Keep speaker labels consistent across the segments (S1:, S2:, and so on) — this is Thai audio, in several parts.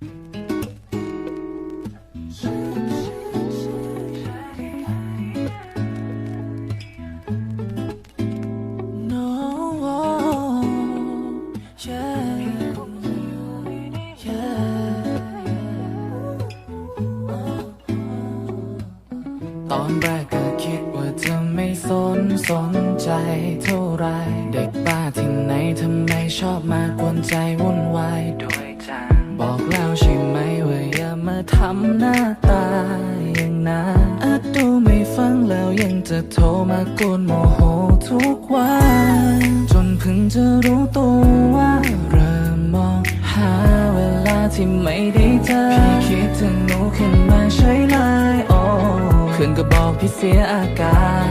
S1: ตอนแรกก็คิดว่าจะไม่สนสนใจเท่าไร เด็กบ้าที่ไหนทำไมชอบมากวนใจวุ่นวายด้วย ทำหน้าตาอย่างนั้นอาจดูไม่ฟังแล้วยังจะโทรมากวนโมโหทุกวัน จนเพิ่งจะรู้ตัวว่าเริ่มมองหาเวลาที่ไม่ได้เจอพี่คิดถึงหนูขึ้นมาใช่ไหมโอ้คืนก็บอกพี่เสียอาการ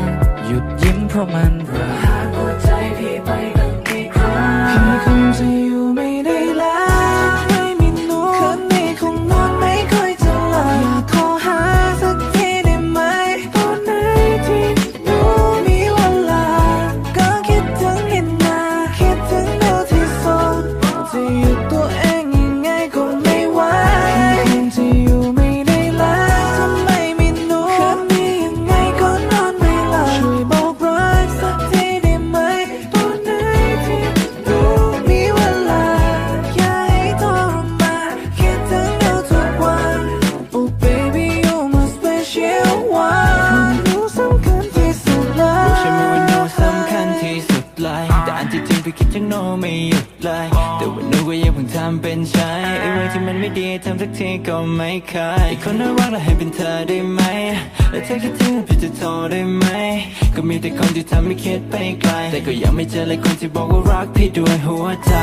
S1: หยุดยิ้มเพราะมันเระหากหัวใจ
S2: พี่ไป มันไม่ดีทำสักทีก็ไม่เคยอีกคนน่ารักแล้วให้เป็นเธอได้ไหม และเธอคิดถึงพี่จะโทรได้ไหม ก็มีแต่คนที่ทำให้คิดไปไกล แต่ก็ยังไม่เจอเลยคนที่บอกว่ารักพี่ด้วยหัวใจ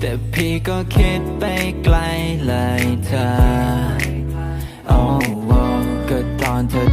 S2: แต่พี่ก็คิดไปไกลเลยเธอโอ้โอ้ก็ตอนเธอ